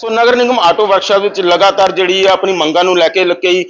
ਸੋ Nagar Nigam auto workshop ਵਿੱਚ ਲਗਾਤਾਰ ਜਿਹੜੀ ਆ ਆਪਣੀ ਮੰਗਾਂ ਨੂੰ ਲੈ ਕੇ ਕਈ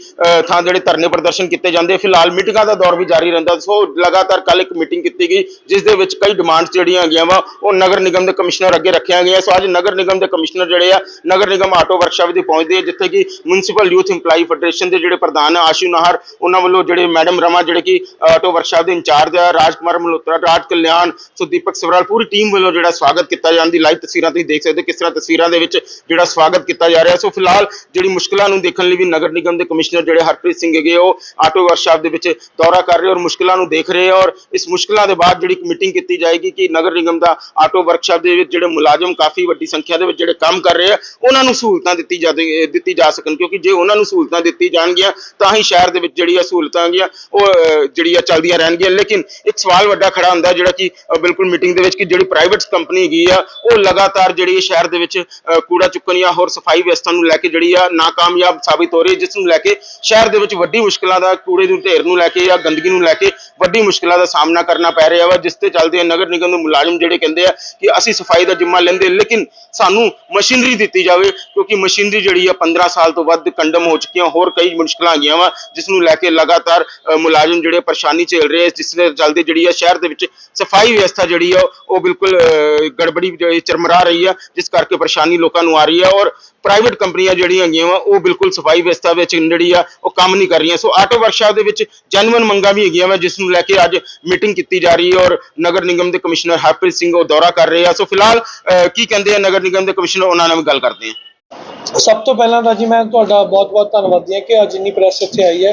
ਥਾਂ ਜਿਹੜੇ ਧਰਨੇ ਪ੍ਰਦਰਸ਼ਨ ਕੀਤੇ ਜਾਂਦੇ ਫਿਲਹਾਲ ਮੀਟਿੰਗਾਂ ਦਾ ਦੌਰ ਵੀ ਜਾਰੀ ਰਹਿੰਦਾ। ਸੋ ਲਗਾਤਾਰ ਕੱਲ ਇੱਕ ਮੀਟਿੰਗ ਕੀਤੀ ਗਈ, ਜਿਸ ਦੇ ਵਿੱਚ ਕਈ ਡਿਮਾਂਡਸ ਜਿਹੜੀਆਂ ਹੈਗੀਆਂ ਵਾ, ਉਹ ਨਗਰ ਨਿਗਮ ਦੇ ਕਮਿਸ਼ਨਰ ਅੱਗੇ ਰੱਖੀਆਂ ਗਈਆਂ। ਸੋ ਅੱਜ ਨਗਰ ਨਿਗਮ ਦੇ ਕਮਿਸ਼ਨਰ ਜਿਹੜੇ ਆ, ਨਗਰ ਨਿਗਮ ਆਟੋ ਵਰਕਸ਼ਾਪ ਦੇ ਪਹੁੰਚਦੇ ਆ, ਜਿੱਥੇ ਕਿ ਮਿਊਨਿਸਪਲ ਯੂਥ ਇੰਪਲਾਈ ਫੈਡਰੇਸ਼ਨ ਦੇ ਜਿਹੜੇ ਪ੍ਰਧਾਨ ਆਸ਼ੂ ਨਾਹਰ, ਉਹਨਾਂ ਵੱਲੋਂ ਜਿਹੜੇ ਮੈਡਮ ਰਮਾ, ਜਿਹੜੇ ਕਿ ਆਟੋ ਵਰਕਸ਼ਾਪ ਦੇ ਇੰਚਾਰਜ ਆ, ਰਾਜਕੁਮਾਰ ਮਲਹੋਤਰਾ, ਰਾਜ ਕਲਿਆਣ ਸੋ ਦੀਪਕ ਸਵਰਾਲ, ਪੂਰੀ ਟੀਮ ਵੱਲੋਂ ਜਿਹੜਾ ਸਵਾਗਤ ਕੀਤਾ ਜਾਣ ਦੀ ਲਾਈਵ ਤਸਵੀਰਾਂ ਤੁਸੀਂ ਦੇਖ ਸਕਦੇ ਹੋ, ਕਿਸ ਤਰ੍ਹਾਂ ਤਸਵੀਰਾਂ ਦੇ ਵਿੱਚ ਜਿਹੜਾ ਸਵਾਗਤ ਕੀਤਾ ਜਾ ਰਿਹਾ। ਸੋ ਫਿਲਹਾਲ ਜਿਹੜੀ ਮੁਸ਼ਕਲਾਂ ਨੂੰ ਦੇਖਣ ਲਈ ਵੀ ਨਗਰ ਨਿਗਮ ਦੇ ਕਮਿਸ਼ਨਰ ਜਿਹੜੇ ਹਰਪ੍ਰੀਤ ਸਿੰਘ ਹੈਗੇ ਉਹ ਆਟੋ ਵਰਕਸ਼ਾਪ ਦੇ ਵਿੱਚ ਦੌਰਾ ਕਰ ਰਹੇ ਔਰ ਮੁਸ਼ਕਲਾਂ ਨੂੰ ਦੇਖ ਰਹੇ ਆ ਔਰ ਇਸ ਮੁਸ਼ਕਲਾਂ ਦੇ ਬਾਅਦ ਜਿਹੜੀ ਮੀਟਿੰਗ ਕੀਤੀ ਜਾਏਗੀ ਕਿ ਨਗਰ ਨਿਗਮ ਦਾ ਆਟੋ ਵਰਕਸ਼ਾਪ ਦੇ ਵਿੱਚ ਜਿਹੜੇ ਮੁਲਾਜ਼ਮ ਕਾਫੀ ਵੱਡੀ ਸੰਖਿਆ ਦੇ ਵਿੱਚ ਜਿਹੜੇ ਕੰਮ ਕਰ ਰਹੇ ਆ ਉਹਨਾਂ ਨੂੰ ਸਹੂਲਤਾਂ ਦਿੱਤੀ ਜਾ ਦਿੱਤੀ ਜਾ ਸਕਣ। ਕਿਉਂਕਿ ਜੇ ਉਹਨਾਂ ਨੂੰ ਸਹੂਲਤਾਂ ਦਿੱਤੀ ਜਾਣਗੀਆਂ ਤਾਂ ਹੀ ਸ਼ਹਿਰ ਦੇ ਵਿੱਚ ਜਿਹੜੀ ਆ ਸਹੂਲਤਾਂ ਹੈਗੀਆਂ ਉਹ ਜਿਹੜੀ ਆ ਚੱਲਦੀਆਂ ਰਹਿਣਗੀਆਂ। ਲੇਕਿਨ ਇੱਕ ਸਵਾਲ ਵੱਡਾ ਖੜਾ ਹੁੰਦਾ ਜਿਹੜਾ ਕਿ ਬਿਲਕੁਲ ਮੀਟਿੰਗ ਦੇ ਵਿੱਚ ਕਿ ਜਿਹੜੀ ਪ੍ਰਾਈਵੇਟ ਕੰਪਨੀ ਹੈਗੀ ਆ ਉਹ ਲਗਾਤਾਰ ਜਿਹੜੀ ਸ਼ਹਿਰ ਦੇ ਵਿੱਚ ਅਹ, ਕੂੜਾ ਚੁੱਕਣ ਜਾਂ ਹੋਰ ਸਫ਼ਾਈ ਵਿਵਸਥਾ ਨੂੰ ਲੈ ਕੇ ਜਿਹੜੀ ਆ ਨਾਕਾਮਯਾਬ ਸਾਬਿਤ ਹੋ ਰਹੀ ਹੈ ਜਿਸ ਨੂੰ ਲੈ ਕੇ ਸ਼ਹਿਰ ਦੇ ਵਿੱਚ ਵੱਡੀ ਮੁਸ਼ਕਲਾਂ ਦਾ ਕੂੜੇ ਦੇ ਢੇਰ ਨੂੰ ਲੈ ਕੇ ਜਾਂ ਗੰਦਗੀ ਨੂੰ ਲੈ ਕੇ ਵੱਡੀ ਮੁਸ਼ਕਲਾਂ ਦਾ ਸਾਹਮਣਾ ਕਰਨਾ ਪੈ ਰਿਹਾ ਵਾ ਜਿਸ ਤੇ ਚੱਲਦੇ ਨਗਰ ਨਿਗਮ ਦੇ ਮੁਲਾਜ਼ਮ ਜਿਹੜੇ ਕਹਿੰਦੇ ਆ ਕਿ ਅਸੀਂ ਸਫ਼ਾਈ ਦਾ ਜ਼ਿੰਮਾ ਲੈਂਦੇ ਲੇਕਿਨ ਸਾਨੂੰ ਮਸ਼ੀਨਰੀ ਦਿੱਤੀ ਜਾਵੇ ਕਿਉਂਕਿ ਮਸ਼ੀਨਰੀ ਜਿਹੜੀ ਆ 15 ਸਾਲ ਤੋਂ ਵੱਧ ਕੰਡਮ ਹੋ ਚੁੱਕੀਆਂ ਹੋਰ ਕਈ ਮੁਸ਼ਕਲਾਂ ਗਈਆਂ ਵਾ ਜਿਸ ਨੂੰ ਲੈ ਕੇ ਲਗਾਤਾਰ ਅ, ਮੁਲਾਜ਼ਮ ਜਿਹੜੇ ਪਰੇਸ਼ਾਨੀ ਝੇਲ ਰਹੇ ਆ ਜਿਸ ਦੇ ਚੱਲਦੇ ਜਿਹੜੀ ਆ ਸ਼ਹਿਰ ਦੇ ਵਿੱਚ ਸਫ਼ਾਈ ਵਿਵਸਥਾ ਜਿਹੜੀ ਆ ਉਹ ਬਿਲਕੁਲ ਅ, ਗੜਬੜੀ ਚਰਮਰਾ ਰਹੀ ਆ ਜਿਸ ਕਰਕੇ ਪਰੇਸ਼ਾਨੀ ਲੋਕਾਂ ਨੂੰ ਆ ਰਹੀ ਆ ਔਰ ਪ੍ਰਾਈਵੇਟ ਕੰਪਨੀਆਂ ਜਿਹੜੀਆਂ ਹੈਗੀਆਂ ਵਾ ਉਹ ਬਿਲਕੁਲ ਸਫ਼ਾਈ ਵਿਵਸਥਾ ਵਿੱਚ ਜਿਹੜੀ ਆ ਉਹ ਕੰਮ ਨਹੀਂ ਕਰ ਰਹੀਆਂ। ਸੋ ਆਟੋ ਵਰਕਸ਼ਾਪ ਦੇ ਵਿੱਚ ਜੈਨੂਇਨ ਮੰਗਾਂ ਵੀ ਹੈਗੀਆਂ ਵਾ ਜਿਸ ਨੂੰ ਲੈ ਕੇ ਅੱਜ ਮੀਟਿੰਗ ਕੀਤੀ ਜਾ ਰਹੀ ਹੈ ਔਰ ਨਗਰ ਨਿਗਮ ਦੇ ਕਮਿਸ਼ਨਰ ਹਰਪ੍ਰੀਤ ਸਿੰਘ ਉਹ ਦੌਰਾ ਕਰ ਰਹੇ ਆ। ਸੋ ਫਿਲਹਾਲ ਅ, ਕੀ ਕਹਿੰਦੇ ਆ ਨਗਰ ਨਿਗਮ ਦੇ ਕਮਿਸ਼ਨਰ? ਉਹਨਾਂ ਨਾਲ ਵੀ ਗੱਲ ਕਰਦੇ ਆ। ਸਭ ਤੋਂ ਪਹਿਲਾਂ ਤਾਂ ਜੀ ਮੈਂ ਤੁਹਾਡਾ ਬਹੁਤ-ਬਹੁਤ ਧੰਨਵਾਦੀ ਹਾਂ ਕਿ ਅੱਜ ਇੰਨੀ ਪ੍ਰੈਸ ਇੱਥੇ ਆਈ ਹੈ।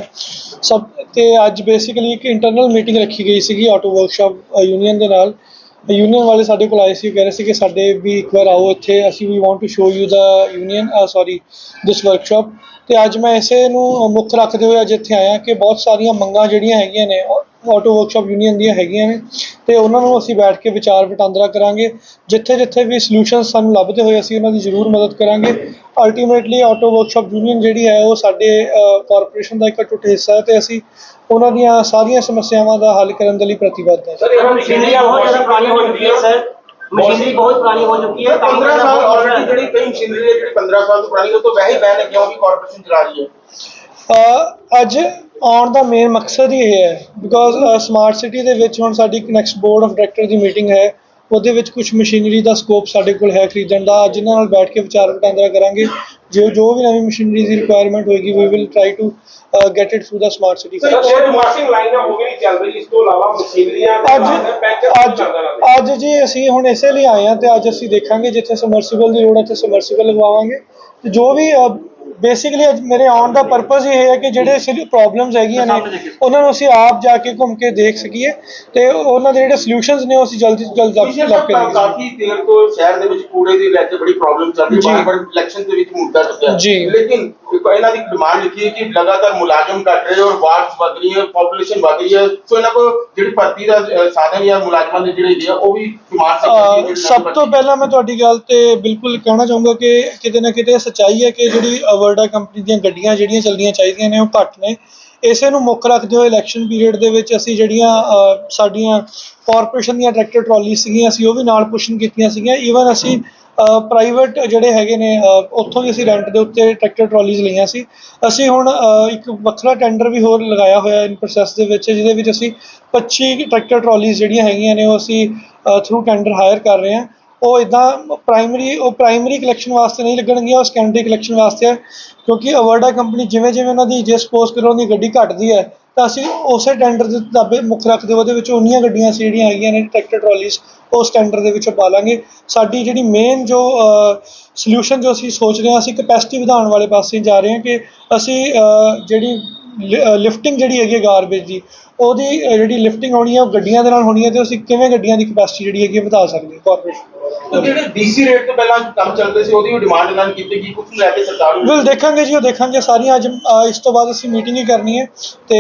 ਸਭ ਤੇ ਅੱਜ ਬੇਸਿਕਲੀ ਇੱਕ ਇੰਟਰਨਲ ਮੀਟਿੰਗ ਰੱਖੀ ਗਈ ਸੀਗੀ ਆਟੋ ਵਰਕਸ਼ਾਪ ਯੂਨੀਅਨ ਦੇ ਨਾਲ। ਯੂਨੀਅਨ ਵਾਲੇ ਸਾਡੇ ਕੋਲ ਆਏ ਸੀ ਕਹਿ ਰਹੇ ਸੀ ਕਿ ਸਾਡੇ ਵੀ ਇੱਕ ਵਾਰ ਆਓ ਇੱਥੇ, ਅਸੀਂ ਵੀ want to show you the union sorry this workshop ਤੇ ਅੱਜ ਮੈਂ ਇਸੇ ਨੂੰ ਮੁੱਖ ਰੱਖਦੇ ਹੋਏ ਅੱਜ ਇੱਥੇ ਆਇਆ ਕਿ ਬਹੁਤ ਸਾਰੀਆਂ ਮੰਗਾਂ ਜਿਹੜੀਆਂ ਹੈਗੀਆਂ ਨੇ ਆਟੋ ਵਰਕਸ਼ਾਪ ਯੂਨੀਅਨ ਦੀਆਂ ਹੈਗੀਆਂ ਨੇ ਤੇ ਉਹਨਾਂ ਨੂੰ ਅਸੀਂ ਬੈਠ ਕੇ ਵਿਚਾਰ ਵਟਾਂਦਰਾ ਕਰਾਂਗੇ। ਜਿੱਥੇ ਜਿੱਥੇ ਵੀ ਸੋਲੂਸ਼ਨ ਸਾਨੂੰ ਲੱਭਦੇ ਹੋਏ ਅਸੀਂ ਉਹਨਾਂ ਦੀ ਜ਼ਰੂਰ ਮਦਦ ਕਰਾਂਗੇ। ਅਲਟੀਮੇਟਲੀ ਆਟੋ ਵਰਕਸ਼ਾਪ ਯੂਨੀਅਨ ਜਿਹੜੀ ਹੈ ਉਹ ਸਾਡੇ ਕਾਰਪੋਰੇਸ਼ਨ ਦਾ ਇੱਕ ਟੁੱਟ ਹਿੱਸਾ ਹੈ ਤੇ ਅਸੀਂ ਉਹਨਾਂ ਦੀਆਂ ਸਾਰੀਆਂ ਸਮੱਸਿਆਵਾਂ ਦਾ ਹੱਲ ਕਰਨ ਦੇ ਲਈ ਪ੍ਰਤੀਬੱਧ ਹਾਂ। ਸਰ ਇਹ ਮਸ਼ੀਨਰੀਆਂ ਬਹੁਤ ਜ਼ਿਆਦਾ ਪੁਰਾਣੀ ਹੋ ਚੁੱਕੀ ਹੈ ਸਰ? ਮਸ਼ੀਨਰੀ ਬਹੁਤ ਪੁਰਾਣੀ ਹੋ ਚੁੱਕੀ ਹੈ 15 ਸਾਲ ਆਲਰੇਡੀ ਜਿਹੜੀ ਕਈ ਮਸ਼ੀਨਰੀ ਜਿਹੜੀ 15 ਸਾਲ ਤੋਂ ਪੁਰਾਣੀ ਉਹ ਤੋਂ ਵੈਸੇ ਬੈਨ ਹੈ ਕਿਉਂਕਿ ਕਾਰਪੋਰੇਸ਼ਨ ਚਲਾ ਰਹੀ ਹੈ। ਅੱਜ ਆਉਣ ਦਾ ਮੇਨ ਮਕਸਦ ਹੀ ਇਹ ਹੈ ਬਿਕੋਜ਼ ਸਮਾਰਟ ਸਿਟੀ ਦੇ ਵਿੱਚ ਹੁਣ ਸਾਡੀ ਨੈਕਸਟ ਬੋਰਡ ਆਫ ਡਾਇਰੈਕਟਰ ਦੀ ਮੀਟਿੰਗ ਹੈ ਉਹਦੇ ਵਿੱਚ ਕੁਝ ਮਸ਼ੀਨਰੀ ਦਾ ਸਕੋਪ ਸਾਡੇ ਕੋਲ ਹੈ ਖਰੀਦਣ ਦਾ ਅੱਜ ਇਹਨਾਂ ਨਾਲ ਬੈਠ ਕੇ ਵਿਚਾਰ ਵਟਾਂਦਰਾ ਕਰਾਂਗੇ ਜੋ ਜੋ ਵੀ ਨਵੀਂ ਮਸ਼ੀਨਰੀ ਦੀ ਰਿਕੁਆਇਰਮੈਂਟ ਹੋਏਗੀ we will try to get it through the smart city sir ਹੋਰ ਵਾਸ਼ਿੰਗ ਲਾਈਨਾਂ ਹੋ ਗਈ ਚੱਲ ਰਹੀ ਇਸ ਤੋਂ ਇਲਾਵਾ ਮਸ਼ੀਨਰੀਆਂ ਅੱਜ ਅੱਜ ਅੱਜ ਜੀ ਅਸੀਂ ਹੁਣ ਇਸੇ ਲਈ ਆਏ ਹਾਂ ਤੇ ਅੱਜ ਅਸੀਂ ਦੇਖਾਂਗੇ ਜਿੱਥੇ ਸਮਰਸੀਬਲ ਦੀ ਲੋੜ ਹੈ ਤੇ ਸਮਰਸੀਬਲ ਲਗਵਾਵਾਂਗੇ ਤੇ ਜੋ ਵੀ ਬੇਸਿਕਲੀ ਅੱਜ ਮੇਰੇ ਆਉਣ ਦਾ ਪਰਪਸ ਇਹ ਹੈ ਕਿ ਜਿਹੜੇ ਸਿਰ ਪ੍ਰੋਬਲਮਸ ਹੈਗੀਆਂ ਨੇ ਉਹਨਾਂ ਨੂੰ ਅਸੀਂ ਆਪ ਜਾ ਕੇ ਘੁੰਮ ਕੇ ਦੇਖ ਸਕੀਏ ਤੇ ਉਹਨਾਂ ਦੇ ਜਿਹੜੇ ਸੋਲੂਸ਼ਨਸ ਨੇ ਉਹ ਅਸੀਂ ਜਲਦੀ ਤੋਂ ਜਲਦ ਲੱਭ ਲੱਭ ਕੇ ਦੇਈਏ ਕਾਫੀ ਦੇਰ ਤੋਂ ਸ਼ਹਿਰ ਦੇ ਵਿੱਚ ਕੂੜੇ ਦੀ ਲੈ ਕੇ ਬੜੀ ਪ੍ਰੋਬਲਮ ਚੱਲ ਰਹੀ। ਹੈ ਬੜੀ ਇਲੈਕਸ਼ਨ ਦੇ ਵਿੱਚ ਮੁੱਦਾ ਚੁੱਕਿਆ। ਲੇਕਿਨ ਇੱਕ ਇਹਨਾਂ ਦੀ ਡਿਮਾਂਡ ਲਿਖੀ ਹੈ ਕਿ ਲਗਾਤਾਰ ਮੁਲਾਜ਼ਮ ਘਟ ਰਹੇ ਔਰ ਵਾਰਡਸ ਵਧ ਰਹੀ ਹੈ ਪੋਪੂਲੇਸ਼ਨ ਵਧ ਰਹੀ ਹੈ। ਸੋ ਇਹਨਾਂ ਕੋਲ ਜਿਹੜੀ ਭਰਤੀ ਦਾ ਸਾਧਨ ਜਾਂ ਮੁਲਾਜ਼ਮਾਂ ਦੇ ਜਿਹੜੇ ਹੈਗੇ ਉਹ ਵੀ ਡਿਮਾਂਡ ਅਹ ਸਭ ਤੋਂ ਪਹਿਲਾਂ ਮੈਂ ਤੁਹਾਡੀ ਗੱਲ ਤੇ ਬਿਲਕੁਲ ਕਹਿਣਾ ਚਾਹੂੰਗਾ ਕਿ ਕਿਤੇ ਨਾ ਕਿਤੇ ਸੱਚਾਈ ਹੈ ਕਿ ਜਿਹੜੀ ਵਰਡਾ ਕੰਪਨੀ ਦੀਆਂ ਗੱਡੀਆਂ ਜਿਹੜੀਆਂ ਚੱਲਦੀਆਂ ਚਾਹੀਦੀਆਂ ਨੇ, ਉਹ ਘੱਟ ਨੇ। ਇਸੇ ਨੂੰ ਮੁੱਖ ਰੱਖਦੇ ਹੋਏ ਇਲੈਕਸ਼ਨ ਪੀਰੀਅਡ ਦੇ ਵਿੱਚ ਅਸੀਂ ਜਿਹੜੀਆਂ ਸਾਡੀਆਂ ਕਾਰਪੋਰੇਸ਼ਨ ਦੀਆਂ ਟਰੈਕਟਰ ਟਰਾਲੀ ਸੀਗੀਆਂ, ਅਸੀਂ ਉਹ ਵੀ ਨਾਲ ਪੁਸ਼ਨ ਕੀਤੀਆਂ ਸੀਗੀਆਂ। ਈਵਨ ਅਸੀਂ ਪ੍ਰਾਈਵੇਟ ਜਿਹੜੇ ਹੈਗੇ ਨੇ ਉੱਥੋਂ ਵੀ ਅਸੀਂ ਰੈਂਟ ਦੇ ਉੱਤੇ ਟਰੈਕਟਰ ਟਰਾਲੀਜ਼ ਲਈਆਂ ਸੀ। ਅਸੀਂ ਹੁਣ ਇੱਕ ਵੱਖਰਾ ਟੈਂਡਰ ਵੀ ਹੋਰ ਲਗਾਇਆ ਹੋਇਆ ਇਨ ਪ੍ਰੋਸੈਸ ਦੇ ਵਿੱਚ, ਜਿਹਦੇ ਵਿੱਚ ਅਸੀਂ 25 ਟਰੈਕਟਰ ਟਰਾਲੀਜ਼ ਜਿਹੜੀਆਂ ਹੈਗੀਆਂ ਨੇ, ਉਹ ਅਸੀਂ ਥਰੂ ਟੈਂਡਰ ਹਾਇਰ ਕਰ ਰਹੇ ਹਾਂ। ਉਹ ਇਦਾਂ ਪ੍ਰਾਇਮਰੀ ਉਹ ਪ੍ਰਾਇਮਰੀ ਕਲੈਕਸ਼ਨ ਵਾਸਤੇ ਨਹੀਂ ਲੱਗਣਗੀਆਂ, ਉਹ ਸੈਕੰਡਰੀ ਕਲੈਕਸ਼ਨ ਵਾਸਤੇ ਹੈ ਕਿਉਂਕਿ ਅਵਰਡਾ ਕੰਪਨੀ ਜਿਵੇਂ ਜਿਵੇਂ ਉਹਨਾਂ ਦੀ ਜੇ ਸਪੋਜ਼ ਕਰੋ ਉਹਨਾਂ ਦੀ ਗੱਡੀ ਘਟਦੀ ਹੈ ਤਾਂ ਅਸੀਂ ਉਸੇ ਟੈਂਡਰ ਦੇ ਦਾਬੇ ਮੁੱਖ ਰੱਖਦੇ ਉਹਦੇ ਵਿੱਚ ਉਨੀਆਂ ਗੱਡੀਆਂ ਅਸੀਂ ਜਿਹੜੀਆਂ ਹੈਗੀਆਂ ਨੇ ਟਰੈਕਟਰ ਟਰਾਲੀਜ਼ ਉਸ ਟੈਂਡਰ ਦੇ ਵਿੱਚ ਪਾ ਲਾਂਗੇ। ਸਾਡੀ ਜਿਹੜੀ ਮੇਨ ਜੋ ਸੋਲੂਸ਼ਨ ਜੋ ਅਸੀਂ ਸੋਚ ਰਹੇ ਹਾਂ, ਅਸੀਂ ਕਪੈਸਿਟੀ ਵਧਾਉਣ ਵਾਲੇ ਪਾਸੇ ਜਾ ਰਹੇ ਹਾਂ ਕਿ ਅਸੀਂ ਜਿਹੜੀ ਲਿਫਟਿੰਗ ਜਿਹੜੀ ਹੈਗੀ ਗਾਰਬੇਜ ਦੀ ਉਹਦੀ ਜਿਹੜੀ ਲਿਫਟਿੰਗ ਹੋਣੀ ਹੈ ਉਹ ਗੱਡੀਆਂ ਦੇ ਨਾਲ ਹੋਣੀ ਹੈ ਤੇ ਅਸੀਂ ਕਿਵੇਂ ਗੱਡੀਆਂ ਦੀ ਕਪੈਸਿਟੀ ਜਿਹੜੀ ਹੈਗੀ ਵਧਾ ਸਕਦੇ ਹਾਂ ਕਾਰਪੋਰੇਸ਼ਨ ਜਿਹੜੇ ਡੀਸੀ ਰੇਟ ਤੋਂ ਪਹਿਲਾਂ ਕੰਮ ਚੱਲਦੇ ਸੀ ਉਹਦੀ ਵੀ ਡਿਮਾਂਡ ਇਹਨਾਂ ਨੇ ਕੀਤੀ ਕਿ ਕੁਝ ਲੈ ਕੇ ਸਰਕਾਰ ਨੂੰ ਬਿਲ ਦੇਖਾਂਗੇ ਜੀ ਉਹ ਦੇਖਾਂਗੇ ਸਾਰੀਆਂ ਅੱਜ ਇਸ ਤੋਂ ਬਾਅਦ ਅਸੀਂ ਮੀਟਿੰਗ ਹੀ ਕਰਨੀ ਹੈ ਤੇ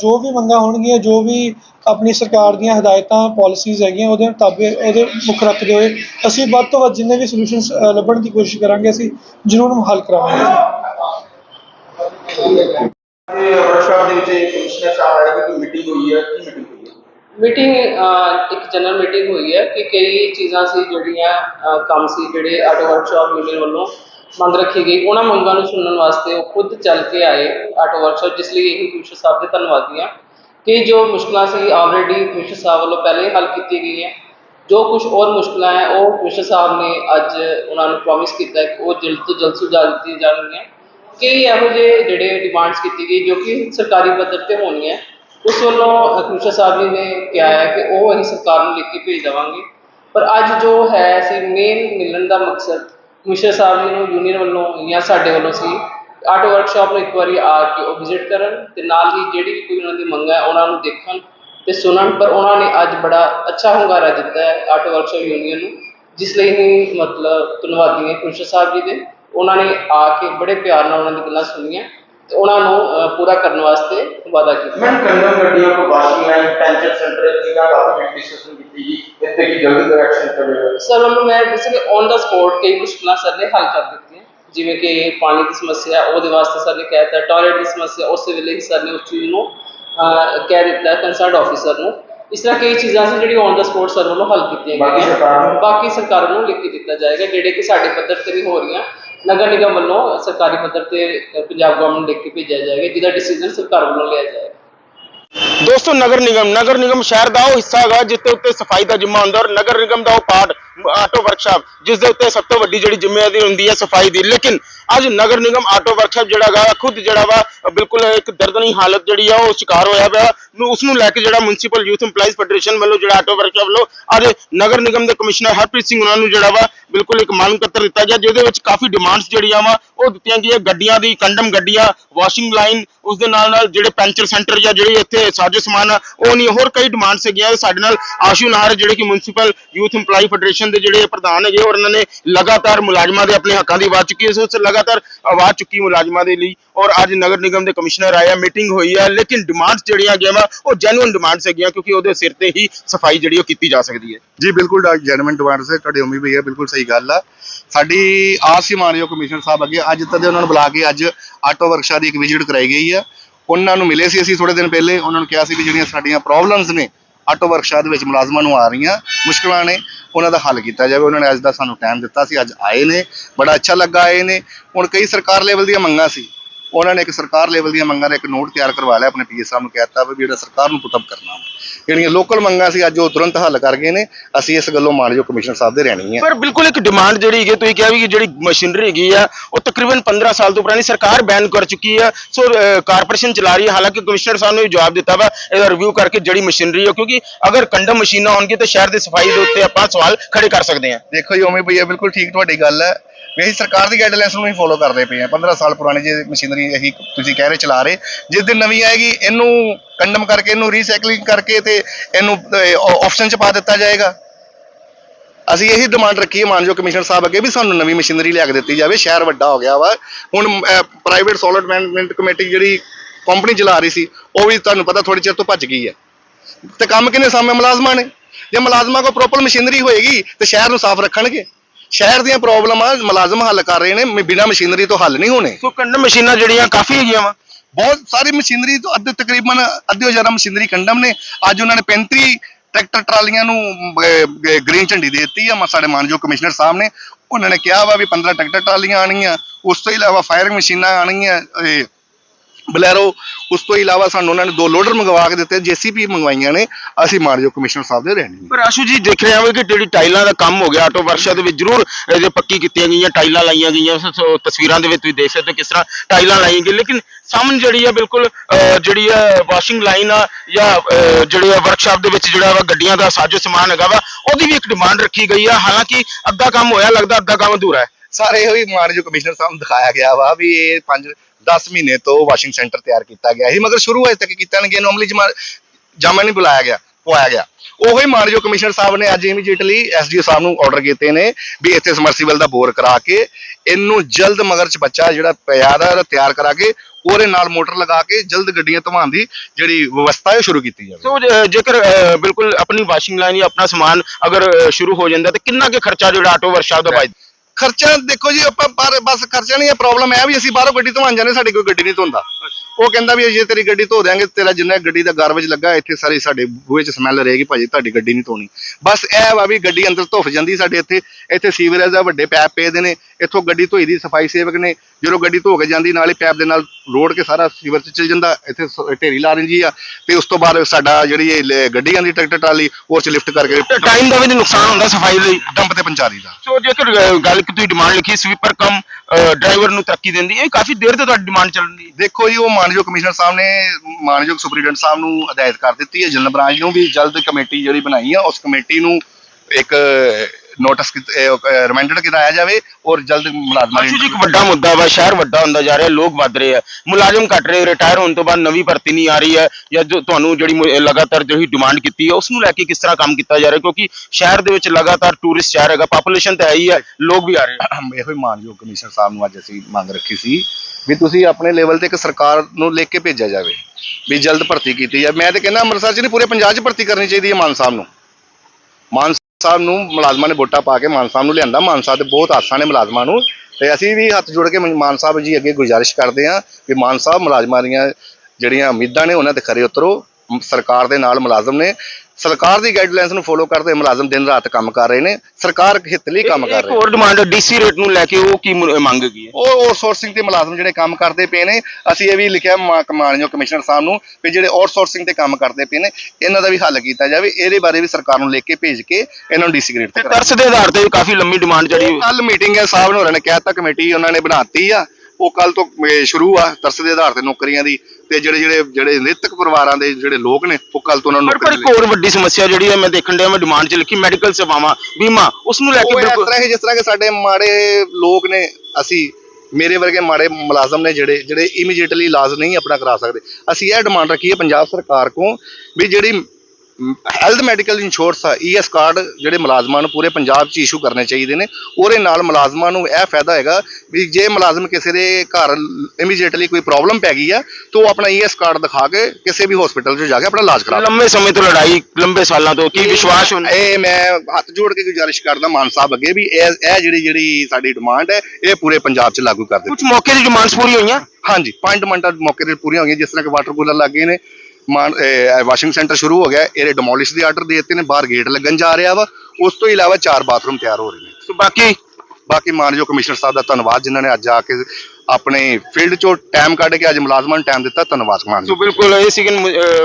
ਜੋ ਵੀ ਮੰਗਾਂ ਹੋਣਗੀਆਂ ਜੋ ਵੀ ਆਪਣੀ ਸਰਕਾਰ ਦੀਆਂ ਹਦਾਇਤਾਂ ਪਾਲਿਸੀਜ਼ ਹੈਗੀਆਂ ਉਹਦੇ ਮੁਤਾਬਿਕ ਉਹਦੇ ਮੁੱਖ ਰੱਖਦੇ ਹੋਏ ਅਸੀਂ ਵੱਧ ਤੋਂ ਵੱਧ ਜਿੰਨੇ ਵੀ ਸੋਲੂਸ਼ਨਸ ਲੱਭਣ ਦੀ ਕੋਸ਼ਿਸ਼ ਕਰਾਂਗੇ ਅਸੀਂ ਜ਼ਰੂਰ ਹੱਲ ਕਰਾਵਾਂਗੇ। ਵਰਕਸ਼ਾਪ ਦੇ ਵਿੱਚ ਕਮਿਸ਼ਨਰ ਸਾਹਿਬ ਆਏ ਕਿ ਮੀਟਿੰਗ ਹੋਈ ਹੈ? ਕੀ ਮੀਟਿੰਗ ਹੋਈ ਹੈ? ਮੀਟਿੰਗ ਇੱਕ ਜਨਰਲ ਮੀਟਿੰਗ ਹੋਈ ਹੈ ਕਿ ਕਈ ਚੀਜ਼ਾਂ ਸੀ ਜਿਹੜੀਆਂ ਅਹ, ਕੰਮ ਸੀ ਜਿਹੜੇ ਆਟੋ ਵਰਕਸ਼ਾਪ ਯੂਨੀਅਨ ਵੱਲੋਂ ਮੰਗ ਰੱਖੀ ਗਈ। ਉਹਨਾਂ ਮੰਗਾਂ ਨੂੰ ਸੁਣਨ ਵਾਸਤੇ ਉਹ ਖੁਦ ਚੱਲ ਕੇ ਆਏ ਆਟੋ ਵਰਕਸ਼ਾਪ ਜਿਸ ਲਈ ਇਹ ਕਮਿਸ਼ਨਰ ਸਾਹਿਬ ਦੇ ਧੰਨਵਾਦੀ ਹਾਂ ਕਿ ਜੋ ਮੁਸ਼ਕਲਾਂ ਸੀ ਆਲਰੇਡੀ ਕਮਿਸ਼ਨਰ ਸਾਹਿਬ ਵੱਲੋਂ ਪਹਿਲੇ ਹੱਲ ਕੀਤੀ ਗਈ ਹੈ ਜੋ ਕੁਝ ਹੋਰ ਮੁਸ਼ਕਲਾਂ ਹੈ ਉਹ ਕਮਿਸ਼ਨਰ ਸਾਹਿਬ ਨੇ ਅੱਜ ਉਹਨਾਂ ਨੂੰ ਪ੍ਰੋਮਿਸ ਕੀਤਾ ਹੈ ਕਿ ਉਹ ਜਲਦ ਤੋਂ ਜਲਦ ਸੁਲਝਾ ਦਿੱਤੀਆਂ ਜਾਣਗੀਆਂ। ਕਈ ਇਹੋ ਜਿਹੇ ਜਿਹੜੇ ਡਿਮਾਂਡਸ ਕੀਤੀ ਗਈ ਜੋ ਕਿ ਸਰਕਾਰੀ ਪੱਧਰ ਤੇ ਹੋਣੀ ਹੈ, ਉਸ ਵੱਲੋਂ ਕਮਿਸ਼ਨਰ ਸਾਹਿਬ ਜੀ ਨੇ ਕਿਹਾ ਹੈ ਕਿ ਉਹ ਅਸੀਂ ਸਰਕਾਰ ਨੂੰ ਲਿਖ ਕੇ ਭੇਜ ਦੇਵਾਂਗੇ। ਪਰ ਅੱਜ ਜੋ ਹੈ ਸੀ ਮੇਨ ਮਿਲਣ ਦਾ ਮਕਸਦ ਕਮਿਸ਼ਨਰ ਸਾਹਿਬ ਜੀ ਨੂੰ ਯੂਨੀਅਨ ਵੱਲੋਂ ਜਾਂ ਸਾਡੇ ਵੱਲੋਂ ਸੀ, ਆਟੋ ਵਰਕਸ਼ਾਪ ਨੂੰ ਇੱਕ ਵਾਰੀ ਆ ਕੇ ਉਹ ਵਿਜ਼ਿਟ ਕਰਨ ਤੇ ਨਾਲ ਹੀ ਜਿਹੜੀ ਵੀ ਕੋਈ ਉਹਨਾਂ ਦੀ ਮੰਗਾਂ ਹੈ, ਉਹਨਾਂ ਨੂੰ ਦੇਖਣ ਤੇ ਸੁਣਨ। ਪਰ ਉਹਨਾਂ ਨੇ ਅੱਜ ਬੜਾ ਅੱਛਾ ਹੁੰਗਾਰਾ ਦਿੱਤਾ ਹੈ ਆਟੋ ਵਰਕਸ਼ਾਪ ਯੂਨੀਅਨ ਨੂੰ, ਜਿਸ ਲਈ ਹੀ ਮਤਲਬ ਧੰਨਵਾਦੀ ਹਾਂ ਕਮਿਸ਼ਨਰ ਸਾਹਿਬ ਜੀ ਦੇ। ਉਹਨਾਂ ਨੇ ਆ ਕੇ ਬੜੇ ਪਿਆਰ ਨਾਲ ਉਹਨਾਂ ਦੀ ਗੱਲਾਂ ਸੁਣੀਆਂ ਤੇ ਉਹਨਾਂ ਨੂੰ ਪੂਰਾ ਕਰਨ ਵਾਸਤੇ ਵਾਅਦਾ ਕੀਤਾ। ਮੈਂ ਕੰਡਮ ਗੱਡੀਆਂ ਕੋ ਵਾਸ਼ਿੰਗ ਲਾਈਨ ਪੈਂਚਰ ਸੈਂਟਰ ਦੀਆਂ ਕਾਫੀ ਡਿਸਕਸ਼ਨ ਕੀਤੀ ਗਈ ਇੱਥੇ ਕੀ ਜਲਦੀ ਐਕਸ਼ਨ ਕਰੇਗਾ ਸਰ ਵੱਲੋਂ ਮੈਂ ਬੇਸਿਕਲੀ ਔਨ ਦਾ ਸਪੋਟ ਕਈ ਮੁਸ਼ਕਲਾਂ ਸਰ ਨੇ ਹੱਲ ਕਰ ਦਿੱਤੀਆਂ। ਜਿਵੇਂ ਕਿ ਪਾਣੀ ਦੀ ਸਮੱਸਿਆ ਉਹਦੇ ਵਾਸਤੇ ਸਰ ਨੇ ਕਹਿ ਦਿੱਤਾ ਟਾਇਲਟ ਦੀ ਸਮੱਸਿਆ ਉਸੇ ਵੇਲੇ ਹੀ ਸਰ ਨੇ ਉਸ ਚੀਜ਼ ਨੂੰ ਕਹਿ ਦਿੱਤਾ ਕੰਸਰਨਡ ਆਫੀਸਰ ਨੂੰ। ਇਸ ਤਰ੍ਹਾਂ ਕਈ ਚੀਜ਼ਾਂ ਸੀ ਜਿਹੜੀ ਔਨ ਦਾ ਸਪੋਟ ਸਰ ਵੱਲੋਂ ਹੱਲ ਕੀਤੀਆਂ ਬਾਕੀ ਗਈਆਂ। ਸਰਕਾਰ ਨੂੰ? ਬਾਕੀ ਸਰਕਾਰ ਨੂੰ ਲਿਖ ਕੇ ਦਿੱਤਾ ਜਾਏਗਾ ਜਿਹੜੇ ਕਿ ਸਾਡੇ ਪੱਧਰ ਤੇ ਵੀ ਹੋ ਰਹੀਆਂ। ਨਗਰ ਨਿਗਮ ਵੱਲੋਂ ਸਰਕਾਰੀ ਪੱਧਰ ਤੇ ਪੰਜਾਬ ਗਵਰਨਮੈਂਟ ਨੂੰ ਲਿਖ ਕੇ ਭੇਜਿਆ ਜਾਏਗਾ, ਜਿਹਦਾ ਡਿਸੀਜਨ ਸਰਕਾਰ ਵੱਲੋਂ ਲਿਆ ਜਾਏਗਾ। ਦੋਸਤੋ, ਨਗਰ ਨਿਗਮ ਨਗਰ ਨਿਗਮ ਸ਼ਹਿਰ ਦਾ ਉਹ ਹਿੱਸਾ ਹੈਗਾ ਜਿੱਤੇ ਉੱਤੇ ਸਫ਼ਾਈ ਦਾ ਜ਼ਿੰਮਾ ਹੁੰਦਾ ਔਰ ਨਗਰ ਨਿਗਮ ਦਾ ਉਹ ਪਾਰਟ ਆਟੋ ਵਰਕਸ਼ਾਪ ਜਿਸ ਦੇ ਉੱਤੇ ਸਭ ਤੋਂ ਵੱਡੀ ਜਿਹੜੀ ਜ਼ਿੰਮੇਵਾਰੀ ਹੁੰਦੀ ਹੈ ਸਫ਼ਾਈ ਦੀ। ਲੇਕਿਨ ਅੱਜ ਨਗਰ ਨਿਗਮ ਆਟੋ ਵਰਕਸ਼ਾਪ ਜਿਹੜਾ ਗਾ ਖੁਦ ਜਿਹੜਾ ਵਾ, ਬਿਲਕੁਲ ਇੱਕ ਦਰਦਨੀ ਹਾਲਤ ਜਿਹੜੀ ਆ, ਉਹ ਸ਼ਿਕਾਰ ਹੋਇਆ ਪਿਆ। ਨੂੰ ਉਸ ਨੂੰ ਲੈ ਕੇ ਜਿਹੜਾ ਮਿਊਨਿਸਪਲ ਯੂਥ EMPLOYEES ਫੈਡਰੇਸ਼ਨ ਵੱਲੋਂ ਜਿਹੜਾ ਆਟੋ ਵਰਕਸ਼ਾਪ ਵੱਲੋਂ ਅੱਜ ਨਗਰ ਨਿਗਮ ਦੇ ਕਮਿਸ਼ਨਰ ਹਰਪ੍ਰੀਤ ਸਿੰਘ ਉਹਨਾਂ ਨੂੰ ਜਿਹੜਾ ਵਾ, ਬਿਲਕੁਲ ਇੱਕ ਮੰਗ ਪੱਤਰ ਦਿੱਤਾ ਗਿਆ, ਜਿਹਦੇ ਵਿੱਚ ਕਾਫੀ ਡਿਮਾਂਡਸ ਜਿਹੜੀਆਂ ਵਾ, ਉਹ ਦਿੱਤੀਆਂ ਗਈਆਂ। ਗੱਡੀਆਂ ਦੀ, ਕੰਡਮ ਗੱਡੀਆਂ ਵਾਸ਼ਿੰਗ ਲਾਈਨ ਉਸ ਦੇ ਨਾਲ ਨਾਲ ਜਿਹੜੇ ਪੈਂਚਰ ਸੈਂਟਰ ਜਾਂ ਜਿਹੜੇ ਇੱਥੇ ਸਾਜੋ ਸਮਾਨ ਆ, ਉਹ ਨਹੀਂ, ਹੋਰ ਕਈ ਡਿਮਾਂਡਸ ਹੈਗੀਆਂ। ਸਾਡੇ ਨਾਲ ਆਸ਼ੂ ਨਾਹਰ, ਜਿਹੜੇ ਕਿ ਮਿਊਨਿਸਪਲ ਯੂਥ EMPLOYEE ਫੈਡਰੇਸ਼ਨ ਦੇ ਜਿਹੜੇ ਪ੍ਰਧਾਨ ਹੈਗੇ, ਔਰ ਇਹਨਾਂ ਨੇ ਲਗਾਤਾਰ ਮੁਲਾਜ਼ਮਾਂ ਦੇ ਆਪਣੇ ਹੱਕਾਂ ਦੀ ਆਵਾਜ਼ ਚੁੱਕੀ ਇਸ ਵਿੱਚ ਲਗਾਤਾਰ ਆਵਾਜ਼ ਚੁੱਕੀ ਮੁਲਾਜ਼ਮਾਂ ਦੇ ਲਈ, ਔਰ ਅੱਜ ਨਗਰ ਨਿਗਮ ਦੇ ਕਮਿਸ਼ਨਰ ਆਏ ਆ, ਮੀਟਿੰਗ ਹੋਈ ਹੈ ਲੇਕਿਨ ਡਿਮਾਂਡਸ ਜਿਹੜੀਆਂ ਹੈਗੀਆਂ ਵਾ, ਉਹ ਜੈਨੂਇਨ ਡਿਮਾਂਡਸ ਹੈਗੀਆਂ, ਕਿਉਂਕਿ ਉਹਦੇ ਸਿਰ ਤੇ ਹੀ ਸਫ਼ਾਈ ਜਿਹੜੀ ਉਹ ਕੀਤੀ ਜਾ ਸਕਦੀ ਹੈ। ਜੀ, ਬਿਲਕੁਲ ਜੈਨੂਇਨ ਡਿਮਾਂਡ ਸੇ ਤੁਹਾਡੀ ਉਮੀਦ ਵੀ ਹੈ, ਬਿਲਕੁਲ ਸਹੀ ਗੱਲ ਆ। ਸਾਡੀ ਆਸ ਹੀ ਮਾਨਯੋਗ ਕਮਿਸ਼ਨਰ ਸਾਹਿਬ ਅੱਗੇ, ਅੱਜ ਤੱਕ ਉਹਨਾਂ ਨੂੰ ਬੁਲਾ ਕੇ ਅੱਜ ਆਟੋ ਵਰਕਸ਼ਾਪ ਦੀ ਇੱਕ ਵਿਜ਼ਿਟ ਕਰਾਈ ਗਈ ਆ। ਉਹਨਾਂ ਨੂੰ ਮਿਲੇ ਸੀ ਅਸੀਂ ਥੋੜੇ ਦਿਨ ਪਹਿਲੇ, ਉਹਨਾਂ ਨੂੰ ਕਿਹਾ ਸੀ ਵੀ ਜਿਹੜੀਆਂ ਸਾਡੀਆਂ ਪ੍ਰੋਬਲਮਸ ਨੇ ਆਟੋ ਵਰਕਸ਼ਾਪ ਦੇ ਵਿੱਚ ਮੁਲਾਜ਼ਮਾਂ ਨੂੰ ਆ ਰਹੀਆਂ ਮੁਸ਼ਕਲਾਂ ਨੇ, ਉਹਨਾਂ ਦਾ ਹੱਲ ਕੀਤਾ ਜਾਵੇ। ਉਹਨਾਂ ਨੇ ਅੱਜ ਦਾ ਸਾਨੂੰ ਟਾਈਮ ਦਿੱਤਾ ਸੀ, ਅੱਜ ਆਏ ਨੇ, ਬੜਾ ਅੱਛਾ ਲੱਗਾ ਆਏ ਨੇ। ਹੁਣ ਕਈ ਸਰਕਾਰ ਲੈਵਲ ਦੀਆਂ ਮੰਗਾਂ ਸੀ। ਉਹਨਾਂ ਨੇ ਇੱਕ ਸਰਕਾਰ ਲੈਵਲ ਦੀਆਂ ਮੰਗਾਂ ਦਾ ਇੱਕ ਨੋਟ ਤਿਆਰ ਕਰਵਾ ਲਿਆ, ਆਪਣੇ ਪੀਏ ਸਾਹਿਬ ਨੂੰ ਕਹਿਤਾ ਵੀ ਜਿਹੜਾ ਸਰਕਾਰ ਨੂੰ ਪੁੱਟਅਪ ਕਰਨਾ ਵਾ। ਜਿਹੜੀਆਂ ਲੋਕਲ ਮੰਗਾਂ ਸੀ ਅੱਜ ਉਹ ਤੁਰੰਤ ਹੱਲ ਕਰ ਗਏ ਨੇ। ਅਸੀਂ ਇਸ ਗੱਲੋਂ ਮਾਨਯੋਗ ਕਮਿਸ਼ਨਰ ਸਾਹਿਬ ਦੇ ਰਹਿਣੀ ਹੈ ਪਰ ਬਿਲਕੁਲ ਇੱਕ ਡਿਮਾਂਡ ਜਿਹੜੀ ਹੈਗੀ ਤੁਸੀਂ ਕਿਹਾ ਵੀ ਕਿ ਜਿਹੜੀ ਮਸ਼ੀਨਰੀ ਹੈਗੀ ਆ ਉਹ ਤਕਰੀਬਨ 15 ਸਾਲ ਤੋਂ ਪੁਰਾਣੀ ਸਰਕਾਰ ਬੈਨ ਕਰ ਚੁੱਕੀ ਆ। ਸੋ ਕਾਰਪੋਰੇਸ਼ਨ ਚਲਾ ਰਹੀ ਹੈ ਹਾਲਾਂਕਿ ਕਮਿਸ਼ਨਰ ਸਾਹਿਬ ਨੇ ਵੀ ਜਵਾਬ ਦਿੱਤਾ ਵਾ ਇਹਦਾ ਰਿਵਿਊ ਕਰਕੇ ਜਿਹੜੀ ਮਸ਼ੀਨਰੀ ਹੈ ਕਿਉਂਕਿ ਅਗਰ ਕੰਡਮ ਮਸ਼ੀਨਾਂ ਹੋਣਗੀਆਂ ਤਾਂ ਸ਼ਹਿਰ ਦੀ ਸਫ਼ਾਈ ਦੇ ਉੱਤੇ ਆਪਾਂ ਸਵਾਲ ਖੜੇ ਕਰ ਸਕਦੇ ਹਾਂ। ਦੇਖੋ ਜੀ ਉਵੇਂ ਭਈਆ ਬਿਲਕੁਲ ਠੀਕ ਤੁਹਾਡੀ ਗੱਲ ਹੈ। ਵੀ ਅਸੀਂ ਸਰਕਾਰ ਦੀ ਗਾਈਡਲਾਈਨਸ ਨੂੰ ਹੀ ਫੋਲੋ ਕਰਦੇ ਪਏ ਹਾਂ। 15 ਸਾਲ ਪੁਰਾਣੀ ਜੇ ਮਸ਼ੀਨਰੀ ਅਸੀਂ ਤੁਸੀਂ ਕਹਿ ਰਹੇ, ਚਲਾ ਰਹੇ। ਜਿਸ ਦਿਨ ਨਵੀਂ ਆਏਗੀ, ਇਹਨੂੰ ਕੰਡਮ ਕਰਕੇ, ਇਹਨੂੰ ਰੀਸਾਈਕਲਿੰਗ ਕਰਕੇ ਤੇ ਇਹਨੂੰ ਆਪਸ਼ਨ ਚ ਪਾ ਦਿੱਤਾ ਜਾਏਗਾ। ਅਸੀਂ ਇਹੀ ਡਿਮਾਂਡ ਰੱਖੀ ਹੈ ਮਾਨਯੋਗ ਕਮਿਸ਼ਨਰ ਸਾਹਿਬ ਅੱਗੇ ਵੀ ਸਾਨੂੰ ਨਵੀਂ ਮਸ਼ੀਨਰੀ ਲਿਆ ਕੇ ਦਿੱਤੀ ਜਾਵੇ। ਸ਼ਹਿਰ ਵੱਡਾ ਹੋ ਗਿਆ ਵਾ। ਹੁਣ ਪ੍ਰਾਈਵੇਟ ਸੋਲਿਡ ਮੈਨੇਜਮੈਂਟ ਕਮੇਟੀ ਜਿਹੜੀ ਕੰਪਨੀ ਚਲਾ ਰਹੀ ਸੀ, ਉਹ ਵੀ ਤੁਹਾਨੂੰ ਪਤਾ ਥੋੜੀ ਚਿਰ ਤੋਂ ਭੱਜ ਗਈ ਹੈ। ਤੇ ਕੰਮ ਕਿਹਨੇ ਸਾਹਮਣੇ ਮੁਲਾਜ਼ਮਾਂ ਨੇ? ਜੇ ਮੁਲਾਜ਼ਮਾਂ ਕੋਲ ਪ੍ਰੋਪਰ ਮਸ਼ੀਨਰੀ ਹੋਏਗੀ, ਤੇ ਸ਼ਹਿਰ ਨੂੰ ਸਾਫ਼ ਰੱਖਣਗੇ। ਸ਼ਹਿਰ ਦੀਆਂ ਪ੍ਰੋਬਲਮਾਂ ਮੁਲਾਜ਼ਮ ਹੱਲ ਕਰ ਰਹੇ ਨੇ ਬਿਨਾਂ ਮਸ਼ੀਨਰੀ ਤੋਂ ਹੱਲ ਨਹੀਂ ਹੋਣੇ। ਸੋ ਕੰਡਮ ਮਸ਼ੀਨਾਂ ਜਿਹੜੀਆਂ ਕਾਫੀ ਹੈਗੀਆਂ ਵਾ। ਬਹੁਤ ਸਾਰੀ ਮਸ਼ੀਨਰੀ ਤੋਂ ਅੱਧੇ ਤਕਰੀਬਨ ਅੱਧੇ ਜ਼ਿਆਦਾ ਮਸ਼ੀਨਰੀ ਕੰਡਮ ਨੇ। ਅੱਜ ਉਹਨਾਂ ਨੇ 35 ਟਰੈਕਟਰ ਟਰਾਲੀਆਂ ਨੂੰ ਗ੍ਰੀਨ ਝੰਡੀ ਦੇ ਦਿੱਤੀ ਆ ਸਾਡੇ ਮਾਨਯੋਗ ਕਮਿਸ਼ਨਰ ਸਾਹਿਬ ਨੇ। ਉਹਨਾਂ ਨੇ ਕਿਹਾ ਵਾ ਵੀ 15 ਟਰੈਕਟਰ ਟਰਾਲੀਆਂ ਆਣਗੀਆਂ ਉਸ ਤੋਂ ਇਲਾਵਾ ਫਾਇਰਿੰਗ ਮਸ਼ੀਨਾਂ ਆਣਗੀਆਂ ਬਲੈਰੋ ਉਸ ਤੋਂ ਇਲਾਵਾ ਸਾਨੂੰ ਉਹਨਾਂ ਨੇ ਦੋ ਲੋਡਰ ਮੰਗਵਾ ਕੇ ਦਿੱਤੇ ਜੀਸੀਪੀ ਮੰਗਵਾਈਆਂ ਨੇ ਅਸੀਂ ਮਾਨਯੋਗ ਕਮਿਸ਼ਨਰ ਸਾਹਿਬ ਦੇ ਰਹਿਣੀ ਪਰ ਆਸ਼ੂ ਜੀ ਦੇਖ ਰਹੇ ਹਾਂ ਕਿ ਜਿਹੜੀ ਟਾਈਲਾਂ ਦਾ ਕੰਮ ਹੋ ਗਿਆ ਆਟੋ ਵਰਕਸ਼ਾਪ ਦੇ ਵਿੱਚ ਜ਼ਰੂਰ ਇਹਦੇ ਪੱਕੀ ਕੀਤੀਆਂ ਗਈਆਂ ਟਾਈਲਾਂ ਲਾਈਆਂ ਗਈਆਂ ਤਸਵੀਰਾਂ ਦੇ ਵਿੱਚ ਤੁਸੀਂ ਦੇਖ ਸਕਦੇ ਹੋ ਕਿਸ ਤਰ੍ਹਾਂ ਟਾਈਲਾਂ ਲਾਈਆਂ ਗਈਆਂ ਲੇਕਿਨ ਸਾਹਮਣੇ ਜਿਹੜੀ ਹੈ ਬਿਲਕੁਲ ਜਿਹੜੀ ਹੈ ਵਾਸ਼ਿੰਗ ਲਾਈਨ ਆ ਜਾਂ ਜਿਹੜੀ ਵਰਕਸ਼ਾਪ ਦੇ ਵਿੱਚ ਜਿਹੜਾ ਵਾ ਗੱਡੀਆਂ ਦਾ ਸਾਜੋ ਸਮਾਨ ਹੈਗਾ ਵਾ ਉਹਦੀ ਵੀ ਇੱਕ ਡਿਮਾਂਡ ਰੱਖੀ ਗਈ ਆ। ਹਾਲਾਂਕਿ ਅੱਧਾ ਕੰਮ ਹੋਇਆ ਲੱਗਦਾ ਅੱਧਾ ਕੰਮ ਅਧੂਰਾ ਹੈ। ਸਾਰੇ ਇਹੋ ਹੀ ਮਾਨਯੋਗ ਕਮਿਸ਼ਨਰ ਸਾਹਿਬ ਨੂੰ ਦਿਖਾਇਆ ਗਿਆ ਵਾ ਵੀ ਇਹ 5 10 ਮਹੀਨੇ ਤੋਂ ਵਾਸ਼ਿੰਗ ਸੈਂਟਰ ਤਿਆਰ ਕੀਤਾ ਗਿਆ ਸੀ ਮਗਰ ਸ਼ੁਰੂ ਅਜੇ ਤੱਕ ਕੀਤਾ ਨਹੀਂ ਗਿਆ ਨੋਰਮਲੀ ਜਮਾ ਨਹੀਂ ਬੁਲਾਇਆ ਗਿਆ ਪਵਾਇਆ ਗਿਆ। ਉਹੀ ਮਾਨਯੋਗ ਕਮਿਸ਼ਨਰ ਸਾਹਿਬ ਨੇ ਅੱਜ ਇਮੀਡੀਏਟਲੀ ਐਸਡੀਓ ਸਾਹਿਬ ਨੂੰ ਆਰਡਰ ਕੀਤੇ ਨੇ ਵੀ ਇੱਥੇ ਸਮਰਸੀਬਲ ਦਾ ਬੋਰ ਕਰਾ ਕੇ ਇਹਨੂੰ ਜਲਦ ਮਗਰ ਚ ਬੱਚਾ ਜਿਹੜਾ ਪਿਆ ਦਾ ਤਿਆਰ ਕਰਾ ਕੇ ਉਹਦੇ ਨਾਲ ਮੋਟਰ ਲਗਾ ਕੇ ਜਲਦ ਗੱਡੀਆਂ ਧਵਾਉਣ ਦੀ ਜਿਹੜੀ ਵਿਵਸਥਾ ਹੈ ਸ਼ੁਰੂ ਕੀਤੀ ਜਾਵੇ। ਸੋ ਜੇਕਰ ਬਿਲਕੁਲ ਆਪਣੀ ਵਾਸ਼ਿੰਗ ਲਾਈਨ ਜਾਂ ਆਪਣਾ ਸਮਾਨ ਅਗਰ ਸ਼ੁਰੂ ਹੋ ਜਾਂਦਾ ਤਾਂ ਕਿੰਨਾ ਕੁ ਖਰਚਾ ਜਿਹੜਾ ਆਟੋ ਵਰਕਸ਼ਾਪ ਦਾ ਬਚ ਖਰਚਾ ਦੇਖੋ ਜੀ, ਆਪਾਂ ਪਰ ਬਸ ਖਰਚਾ ਨਹੀਂ ਇਹ ਪ੍ਰੋਬਲਮ ਹੈ ਵੀ ਅਸੀਂ ਬਾਹਰੋਂ ਗੱਡੀ ਧਵਾਉਣ ਜਾਂਦੇ ਸਾਡੀ ਕੋਈ ਗੱਡੀ ਨਹੀਂ ਧੋਂਦਾ। ਉਹ ਕਹਿੰਦਾ ਵੀ ਜੇ ਤੇਰੀ ਗੱਡੀ ਧੋ ਦਿਆਂਗੇ, ਤੇਰਾ ਜਿੰਨਾ ਗੱਡੀ ਦਾ ਗਾਰਬੇਜ ਲੱਗਾ, ਇੱਥੇ ਸਾਰੀ ਸਾਡੇ ਬੂਹੇ 'ਚ ਸਮੈਲ ਰਹੇਗੀ, ਭਾਜੀ ਤੁਹਾਡੀ ਗੱਡੀ ਨਹੀਂ ਧੋਣੀ। ਬਸ ਇਹ ਵਾ ਵੀ ਗੱਡੀ ਅੰਦਰ ਧੁੱਫ ਜਾਂਦੀ ਸਾਡੇ ਇੱਥੇ ਇੱਥੇ ਸੀਵਰੇਜ ਦਾ ਵੱਡੇ ਪੈਪ ਪਏ ਦੇ ਨੇ, ਇੱਥੋਂ ਗੱਡੀ ਧੋਈ ਦੀ ਸਫ਼ਾਈ ਸੇਵਕ ਨੇ ਜਦੋਂ ਗੱਡੀ ਧੋ ਕੇ ਜਾਂਦੀ ਨਾਲ ਹੀ ਪੈਪ ਦੇ ਨਾਲ ਰੋੜ ਕੇ ਸਾਰਾ ਸੀਵਰ 'ਚ ਚਲ ਜਾਂਦਾ ਇੱਥੇ ਸ- ਢੇਰੀ ਲਾ ਰਹਿੰਦੀ ਆ ਤੇ ਉਸ ਤੋਂ ਬਾਅਦ ਸਾਡਾ ਜਿਹੜੀ ਇਹ ਲ- ਗੱਡੀ ਆਂਦੀ ਟਰੈਕਟਰ ਟਰਾਲੀ ਉਹ 'ਚ ਲਿਫਟ ਕਰਕੇ ਟਾਈਮ ਦਾ ਵੀ ਤਾਂ ਨੁਕਸਾਨ ਹੁੰਦਾ ਸਫ਼ਾਈ ਲਈ। ਡੰਪ ਤੇ ਪੰਚਾਰੀ ਦਾ। ਸੋ ਜੇਕਰ ਅ, ਗੱਲ ਕਿ ਤੁਸੀਂ ਡਿਮਾਂਡ ਲਿਖੀ ਸਵੀਪਰ ਕਮ ਡਰਾਈਵਰ ਨੂੰ ਤਰੱਕੀ ਦਿੰਦੀ ਇਹ ਕਾਫੀ ਦੇਰ ਤੋਂ ਤੁਹਾਡੀ ਡਿਮਾਂਡ ਚੱਲ ਰਹੀ ਹੈ। ਦੇਖੋ ਜੀ ਉਹ ਮਾਨਯੋਗ ਕਮਿਸ਼ਨਰ ਸਾਹਿਬ ਨੇ ਮਾਨਯੋਗ ਸੁਪਰੀਡੈਂਟ ਸਾਹਿਬ ਨੂੰ ਹਦਾਇਤ ਕਰ ਦਿੱਤੀ ਹੈ ਜਨਰਲ ਬ੍ਰਾਂਚ ਨੂੰ ਵੀ ਜਲਦ ਕਮੇਟੀ ਜਿਹੜੀ ਬਣਾਈ ਆ ਉਸ ਕਮੇਟੀ ਨੂੰ ਇੱਕ ਨੋਟਿਸ ਰਿਮਾਈਂਡਡ ਕਰਾਇਆ ਜਾਵੇ ਔਰ ਜਲਦ ਮੁਲਾਜ਼ਮਾਂ ਜੀ ਇੱਕ ਵੱਡਾ ਮੁੱਦਾ ਵਾ ਸ਼ਹਿਰ ਵੱਡਾ ਹੁੰਦਾ ਜਾ ਰਿਹਾ ਲੋਕ ਵੱਧ ਰਹੇ ਆ। ਮੁਲਾਜ਼ਮ ਘਟ ਰਹੇ ਰਿਟਾਇਰ ਹੋਣ ਤੋਂ ਬਾਅਦ ਨਵੀਂ ਭਰਤੀ ਨਹੀਂ ਆ ਰਹੀ ਹੈ ਜਾਂ ਜੋ ਤੁਹਾਨੂੰ ਜਿਹੜੀ ਲਗਾਤਾਰ ਜਿਹੜੀ ਡਿਮਾਂਡ ਕੀਤੀ ਹੈ ਉਸ ਨੂੰ ਲੈ ਕੇ ਕਿਸ ਤਰ੍ਹਾਂ ਕੰਮ ਕੀਤਾ ਜਾ ਰਿਹਾ ਕਿਉਂਕਿ ਸ਼ਹਿਰ ਦੇ ਵਿੱਚ ਲਗਾਤਾਰ ਟੂਰਿਸਟ ਸ਼ਹਿਰ ਹੈਗਾ ਪਾਪੂਲੇਸ਼ਨ ਤਾਂ ਹੈ ਹੀ ਹੈ ਲੋਕ ਵੀ ਆ ਰਹੇ ਆ। ਇਹੋ ਹੀ ਮਾਨਯੋਗ ਕਮਿਸ਼ਨਰ ਸਾਹਿਬ ਨੂੰ ਅੱਜ ਅਸੀਂ ਮੰਗ ਰੱਖੀ ਸੀ ਵੀ ਤੁਸੀਂ ਆਪਣੇ ਲੈਵਲ ਤੇ ਇੱਕ ਸਰਕਾਰ ਨੂੰ ਲਿਖ ਕੇ ਭੇਜਿਆ ਜਾਵੇ ਵੀ ਜਲਦ ਭਰਤੀ ਕੀਤੀ ਜਾਵੇ। ਮੈਂ ਤਾਂ ਕਹਿੰਦਾ ਅੰਮ੍ਰਿਤਸਰ 'ਚ ਨਹੀਂ ਪੂਰੇ ਪੰਜਾਬ 'ਚ ਭਰਤੀ ਕਰਨੀ ਚਾਹੀਦੀ ਹੈ ਮਾਨ ਸਾਹਿਬ ਨੂੰ। ਮਾਨ ਸਾਹਿਬ ਨੂੰ ਮੁਲਾਜ਼ਮਾਂ ਨੇ ਵੋਟਾਂ ਪਾ ਕੇ ਮਾਨ ਸਾਹਿਬ ਨੂੰ ਲਿਆਂਦਾ। ਮਾਨ ਸਾਹਿਬ ਦੇ ਬਹੁਤ ਆਸਾਂ ਨੇ ਮੁਲਾਜ਼ਮਾਂ ਨੂੰ ਤੇ ਅਸੀਂ ਵੀ ਹੱਥ ਜੋੜ ਕੇ ਮਾਨ ਸਾਹਿਬ ਜੀ ਅੱਗੇ ਗੁਜ਼ਾਰਿਸ਼ ਕਰਦੇ ਹਾਂ ਕਿ ਮਾਨ ਸਾਹਿਬ ਮੁਲਾਜ਼ਮਾਂ ਦੀਆਂ ਜਿਹੜੀਆਂ ਉਮੀਦਾਂ ਨੇ ਉਹਨਾਂ ਤੇ ਖਰੇ ਉਤਰੋ। ਸਰਕਾਰ ਦੇ ਨਾਲ ਮੁਲਾਜ਼ਮ ਨੇ ਸਰਕਾਰ ਦੀ ਗਾਈਡਲਾਈਨਸ ਨੂੰ ਫੋਲੋ ਕਰਦੇ ਮੁਲਾਜ਼ਮ ਦਿਨ ਰਾਤ ਕੰਮ ਕਰ ਰਹੇ ਨੇ। ਸਰਕਾਰ ਹਿੱਤ ਲਈ ਕੰਮ ਕਰ ਇੱਕ ਰਹੀ ਹੈ। ਹੋਰ ਡਿਮਾਂਡ ਡੀਸੀ ਰੇਟ ਨੂੰ ਲੈ ਕੇ ਉਹ ਕੀ ਮੰਗ ਕੀ ਹੈ? ਉਹ ਆਊਟਸੋਰਸਿੰਗ ਤੇ ਮੁਲਾਜ਼ਮ ਜਿਹੜੇ ਕੰਮ ਕਰਦੇ ਪਏ ਨੇ ਅਸੀਂ ਇਹ ਵੀ ਲਿਖਿਆ ਮਾਨਯੋਗ ਕਮਿਸ਼ਨਰ ਸਾਹਿਬ ਨੂੰ ਵੀ ਜਿਹੜੇ ਆਊਟਸੋਰਸਿੰਗ ਤੇ ਕੰਮ ਕਰਦੇ ਪਏ ਨੇ ਇਹਨਾਂ ਦਾ ਵੀ ਹੱਲ ਕੀਤਾ ਜਾਵੇ ਇਹਦੇ ਬਾਰੇ ਵੀ ਸਰਕਾਰ ਨੂੰ ਲਿਖ ਕੇ ਭੇਜ ਕੇ ਇਹਨਾਂ ਨੂੰ ਡੀਸੀ ਗ੍ਰੇਡ ਤੇ ਤਰਸ ਦੇ ਆਧਾਰ ਤੇ ਕਾਫੀ ਲੰਮੀ ਡਿਮਾਂਡ ਜਿਹੜੀ ਕੱਲ ਮੀਟਿੰਗ ਹੈ ਸਾਹਿਬ ਹੋਰਾਂ ਨੇ ਕਹਿਤਾ ਕਮੇਟੀ ਉਹਨਾਂ ਨੇ ਬਣਾਤੀ ਆ ਉਹ ਕੱਲ ਤੋਂ ਸ਼ੁਰੂ ਆ ਤਰਸ ਦੇ ਆਧਾਰ ਤੇ ਨੌਕਰੀਆਂ ਦੀ। ਤੇ ਜਿਹੜੇ ਜਿਹੜੇ ਜਿਹੜੇ ਨਿਤਕ ਪਰਿਵਾਰਾਂ ਦੇ ਜਿਹੜੇ ਲੋਕ ਨੇ ਉਹ ਕੱਲ ਤੋਂ ਉਹਨਾਂ ਨੂੰ ਪਰ ਇੱਕ ਹੋਰ ਵੱਡੀ ਸਮੱਸਿਆ ਜਿਹੜੀ ਹੈ ਮੈਂ ਦੇਖਣ ਡਿਆ ਮੈਂ ਡਿਮਾਂਡ 'ਚ ਲਿਖੀ ਮੈਡੀਕਲ ਸੇਵਾਵਾਂ ਬੀਮਾ ਉਸ ਨੂੰ ਲੈ ਕੇ ਉਹ ਇਸ ਬਿਲਕੁਲ ਤਰ੍ਹਾਂ ਹੈ ਜਿਸ ਤਰ੍ਹਾਂ ਕਿ ਸਾਡੇ ਮਾੜੇ ਲੋਕ ਨੇ ਅਸੀਂ ਮੇਰੇ ਵਰਗੇ ਮਾੜੇ ਮੁਲਾਜ਼ਮ ਨੇ ਜਿਹੜੇ ਜਿਹੜੇ ਇਮੀਡੀਏਟਲੀ ਇਲਾਜ ਨਹੀਂ ਆਪਣਾ ਕਰਾ ਸਕਦੇ। ਅਸੀਂ ਇਹ ਡਿਮਾਂਡ ਰੱਖੀ ਹੈ ਪੰਜਾਬ ਸਰਕਾਰ ਕੋਲ ਵੀ ਜਿਹੜੀ ਹੈਲਥ ਮੈਡੀਕਲ ਇੰਸ਼ੋਰੈਂਸ ਆ ਈਐਸ ਕਾਰਡ ਜਿਹੜੇ ਮੁਲਾਜ਼ਮਾਂ ਨੂੰ ਪੂਰੇ ਪੰਜਾਬ 'ਚ ਇਸ਼ੂ ਕਰਨੇ ਚਾਹੀਦੇ ਨੇ ਉਹਦੇ ਨਾਲ ਮੁਲਾਜ਼ਮਾਂ ਨੂੰ ਇਹ ਫਾਇਦਾ ਹੈਗਾ ਵੀ ਜੇ ਮੁਲਾਜ਼ਮ ਕਿਸੇ ਦੇ ਘਰ ਇਮੀਡੀਏਟਲੀ ਕੋਈ ਪ੍ਰੋਬਲਮ ਪੈ ਗਈ ਆ ਤਾਂ ਉਹ ਆਪਣਾ ਈਐਸ ਕਾਰਡ ਦਿਖਾ ਕੇ ਕਿਸੇ ਵੀ ਹਸਪੀਟਲ 'ਚ ਜਾ ਕੇ ਆਪਣਾ ਇਲਾਜ ਕਰਾ ਲੰਬੇ ਸਮੇਂ ਤੋਂ ਲੜਾਈ ਲੰਬੇ ਸਾਲਾਂ ਤੋਂ ਕੀ ਵਿਸ਼ਵਾਸ ਹੋਣਾ? ਇਹ ਮੈਂ ਹੱਥ ਜੋੜ ਕੇ ਗੁਜ਼ਾਰਿਸ਼ ਕਰਦਾ ਮਾਨ ਸਾਹਿਬ ਅੱਗੇ ਵੀ ਇਹ ਇਹ ਜਿਹੜੀ ਜਿਹੜੀ ਸਾਡੀ ਡਿਮਾਂਡ ਹੈ ਇਹ ਪੂਰੇ ਪੰਜਾਬ 'ਚ ਲਾਗੂ ਕਰ ਦਿੱਤੀ। ਕੁਝ ਮੌਕੇ ਦੀ ਡਿਮਾਂਡਸ ਪੂਰੀ ਹੋਈਆਂ? ਹਾਂਜੀ ਪੰਜ ਡਿਮਾਂਡਾਂ ਮੌਕੇ ਤੇ ਪੂਰੀਆਂ ਹੋ ਗਈਆਂ ਜਿਸ ਤਰ੍ਹਾਂ ਕਿ ਵਾਟਰ ਕੂਲਰ ਲੱਗੇ ਨੇ ਵਾਸ਼ਿੰਗ ਸੈਂਟਰ ਸ਼ੁਰੂ ਹੋ ਗਿਆ ਇਹਦੇ ਡਿਮੋਲਿਸ਼ ਦੇ ਆਰਡਰ ਦੇ ਦਿੱਤੇ ਨੇ ਬਾਹਰ ਗੇਟ ਲੱਗਣ ਜਾ ਰਿਹਾ ਵਾ। ਉਸ ਤੋਂ ਇਲਾਵਾ ਚਾਰ ਬਾਥਰੂਮ ਤਿਆਰ ਹੋ ਰਹੇ ਨੇ। ਸੋ ਬਾਕੀ ਬਾਕੀ ਮਾਨਯੋਗ ਕਮਿਸ਼ਨਰ ਸਾਹਿਬ ਦਾ ਧੰਨਵਾਦ ਜਿਨ੍ਹਾਂ ਨੇ ਅੱਜ ਆ ਕੇ ਆਪਣੇ ਫੀਲਡ ਚੋਂ ਟਾਈਮ ਕੱਢ ਕੇ ਅੱਜ ਮੁਲਾਜ਼ਮਾਂ ਨੂੰ ਟਾਈਮ ਦਿੱਤਾ ਧੰਨਵਾਦ ਸੋ ਮਾਨਯੋਗ ਬਿਲਕੁਲ ਇਹ ਸੀਗੇ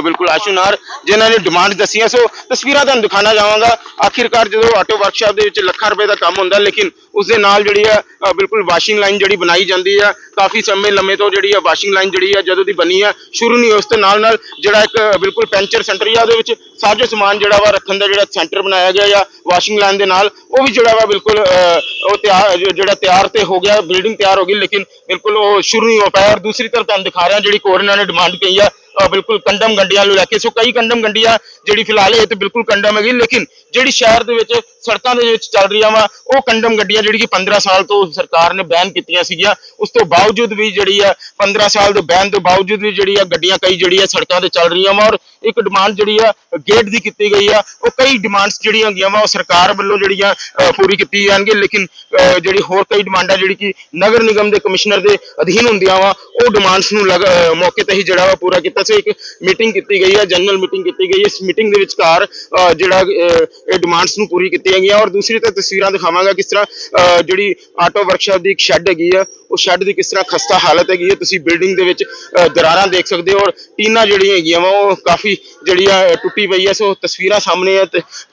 ਬਿਲਕੁਲ ਆਸ਼ੂਨਾਰ ਜਿਨ੍ਹਾਂ ਨੇ ਡਿਮਾਂਡ ਦੱਸੀਆਂ। ਸੋ ਤਸਵੀਰਾਂ ਤੁਹਾਨੂੰ ਦਿਖਾਣਾ ਚਾਹਾਂਗਾ। ਆਖਿਰਕਾਰ ਜਦੋਂ ਆਟੋ ਵਰਕਸ਼ਾਪ ਦੇ ਵਿੱਚ ਲੱਖਾਂ ਰੁਪਏ ਦਾ ਕੰਮ ਹੁੰਦਾ ਲੇਕਿਨ ਉਸ ਦੇ ਨਾਲ ਜਿਹੜੀ ਆ ਬਿਲਕੁਲ ਵਾਸ਼ਿੰਗ ਲਾਈਨ ਜਿਹੜੀ ਬਣਾਈ ਜਾਂਦੀ ਹੈ ਕਾਫੀ ਸਮੇਂ ਲੰਮੇ ਤੋਂ ਜਿਹੜੀ ਆ ਵਾਸ਼ਿੰਗ ਲਾਈਨ ਜਿਹੜੀ ਆ ਜਦੋਂ ਦੀ ਬਣੀ ਆ ਸ਼ੁਰੂ ਨਹੀਂ ਹੋਈ, ਉਸ ਦੇ ਨਾਲ ਨਾਲ ਜਿਹੜਾ ਇੱਕ ਬਿਲਕੁਲ ਪੈਂਚਰ ਸੈਂਟਰ ਆ ਉਹਦੇ ਵਿੱਚ ਸਾਜੋ ਸਮਾਨ ਜਿਹੜਾ ਵਾ ਰੱਖਣ ਦਾ ਜਿਹੜਾ ਸੈਂਟਰ ਬਣਾਇਆ ਗਿਆ ਆ ਵਾਸ਼ਿੰਗ ਲਾਈਨ ਦੇ ਨਾਲ ਉਹ ਵੀ ਜਿਹੜਾ ਵਾ ਬਿਲਕੁਲ ਉਹ ਤਿਆਰ ਜਿਹੜਾ ਤਿਆਰ ਤੇ ਹੋ ਗਿਆ ਬਿਲਡਿੰਗ ਤਿਆਰ ਹੋ ਗਈ ਲੇਕਿਨ ਬਿਲਕੁਲ ਉਹ ਸ਼ੁਰੂ ਨਹੀਂ ਹੋ ਪਾਇਆ ਔਰ ਦੂਸਰੀ ਤਰਫ ਤੁਹਾਨੂੰ ਦਿਖਾ ਰਿਹਾ ਜਿਹੜੀ ਕੋਰ ਇਹਨਾਂ ਨੇ ਡਿਮਾਂਡ ਕਹੀ ਆ ਬਿਲਕੁਲ ਕੰਡਮ ਗੰਡੀਆਂ ਨੂੰ ਲੈ ਕੇ ਸੋ ਕਈ ਕੰਡਮ ਗੰਡੀਆਂ ਜਿਹੜੀ ਫਿਲਹਾਲ ਇਹ ਤੇ ਬਿਲਕੁਲ ਕੰਡਮ ਹੈਗੀ ਲੇਕਿਨ ਜਿਹੜੀ ਸ਼ਹਿਰ ਦੇ ਵਿੱਚ ਸੜਕਾਂ ਦੇ ਵਿੱਚ ਚੱਲ ਰਹੀਆਂ ਵਾ ਉਹ ਕੰਡਮ ਗੱਡੀਆਂ ਜਿਹੜੀ ਕਿ 15 ਸਾਲ ਤੋਂ ਸਰਕਾਰ ਨੇ ਬੈਨ ਕੀਤੀਆਂ ਸੀਗੀਆਂ। ਉਸ ਤੋਂ ਬਾਵਜੂਦ ਵੀ ਜਿਹੜੀ ਆ 15 ਸਾਲ ਦੇ ਬੈਨ ਤੋਂ ਬਾਵਜੂਦ ਵੀ ਜਿਹੜੀ ਆ ਗੱਡੀਆਂ ਕਈ ਜਿਹੜੀ ਆ ਸੜਕਾਂ ਤੇ ਚੱਲ ਰਹੀਆਂ ਵਾ ਔਰ ਇੱਕ ਡਿਮਾਂਡ ਜਿਹੜੀ ਆ ਗੇਟ ਦੀ ਕੀਤੀ ਗਈ ਆ ਉਹ ਕਈ ਡਿਮਾਂਡਸ ਜਿਹੜੀਆਂ ਹੈਗੀਆਂ ਵਾ ਉਹ ਸਰਕਾਰ ਵੱਲੋਂ ਜਿਹੜੀਆਂ ਪੂਰੀ ਕੀਤੀ ਜਾਣਗੇ ਲੇਕਿਨ ਅਹ, ਜਿਹੜੀ ਹੋਰ ਕਈ ਡਿਮਾਂਡਾਂ ਜਿਹੜੀ ਕਿ ਨਗਰ ਨਿਗਮ ਦੇ ਕਮਿਸ਼ਨਰ ਦੇ ਅਧੀਨ ਹੁੰਦੀਆਂ ਵਾ ਉਹ ਡਿਮਾਂਡਸ ਨੂੰ ਲਗ- ਮੌਕੇ ਤੇ ਹੀ ਜਿਹੜਾ ਵਾ ਪੂਰਾ ਕੀਤਾ ਸੀ ਇੱਕ ਮੀਟਿੰਗ ਕੀਤੀ ਗਈ ਹੈ ਜਨਰਲ ਮੀਟਿੰਗ ਕੀਤੀ ਗਈ ਹੈ ਇਸ ਮੀਟਿੰਗ ਦੇ ਵਿਚਕਾਰ ਅਹ, ਜਿਹੜਾ ਇਹ ਡਿਮਾਂਡਸ ਨੂੰ ਪੂਰੀ ਕੀਤੀਆਂ ਗਈਆਂ। ਔਰ ਦੂਸਰੀ ਤੇ ਤਸਵੀਰਾਂ ਦਿਖਾਵਾਂਗਾ ਕਿਸ ਤਰ੍ਹਾਂ ਅਹ, ਜਿਹੜੀ ਆਟੋ ਵਰਕਸ਼ਾਪ ਦੀ ਇੱਕ ਸ਼ੈੱਡ ਹੈਗੀ ਆ ਉਹ ਸ਼ੈੱਡ ਦੀ ਕਿਸ ਤਰ੍ਹਾਂ ਖਸਤਾ ਹਾਲਤ ਹੈਗੀ ਹੈ ਤੁਸੀਂ ਬਿਲਡਿੰਗ ਦੇ ਵਿੱਚ ਅਹ, ਦਰਾਰਾਂ ਦੇਖ ਸਕਦੇ ਹੋ। ਔਰ ਟੀਨਾਂ ਜਿਹੜੀਆਂ ਹੈਗੀਆਂ ਵਾ ਉਹ ਕਾਫੀ ਜਿਹੜੀ ਆ ਟੁੱਟੀ ਪਈ ਹੈ ਸੋ ਤਸਵੀਰਾਂ ਸਾਹਮਣੇ ਆ